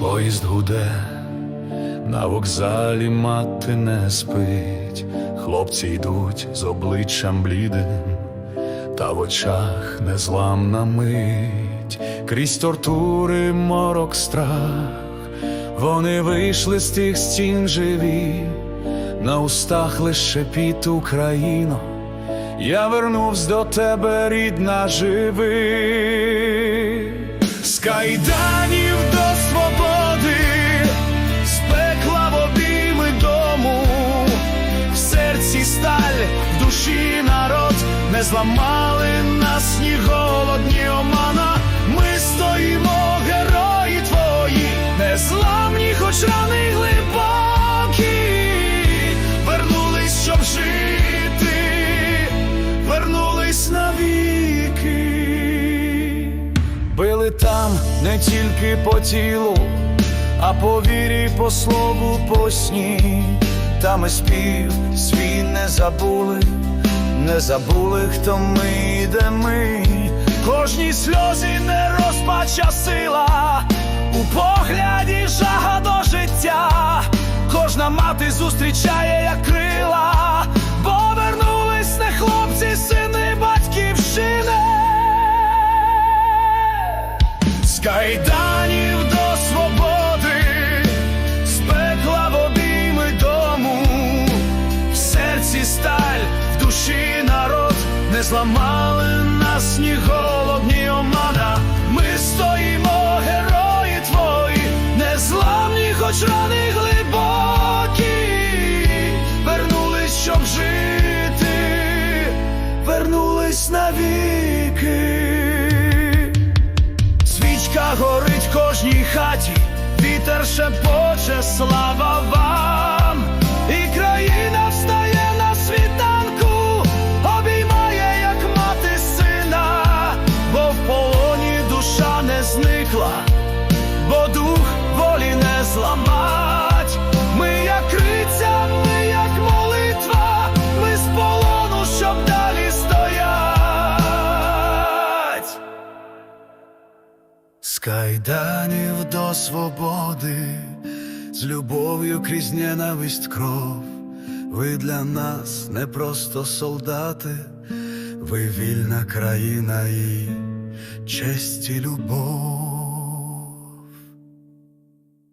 Поїзд гуде, на вокзалі мати не спить, хлопці йдуть з обличчям блідим, та в очах незламна мить, крізь тортури морок страх, вони вийшли з тих стін живі, на устах лише піт Україно, я вернувсь до тебе, рідна, живи. Не зламали нас ні голодні омана. Ми стоїмо, герої твої, незламні, хоч рани глибокі, вернулись, щоб жити, вернулись навіки. Били там не тільки по тілу, а по вірі, по слову, по сні. Там і спів свій не забули, не забули, хто ми і де ми. Кожній сльозі не розпача сила, у погляді жага до життя. Кожна мати зустрічає як крила, бо вернулись не хлопці, сини батьківщини. З зламали нас ні голодні омана. Ми стоїмо, герої твої, незламні, хоч рани глибокі, вернулись, щоб жити, вернулись навіки. Свічка горить в кожній хаті, вітер шепоче, слава вам, З кайданів до свободи, з любов'ю крізь ненависть кров. Ви для нас не просто солдати, ви вільна країна і честь і любов.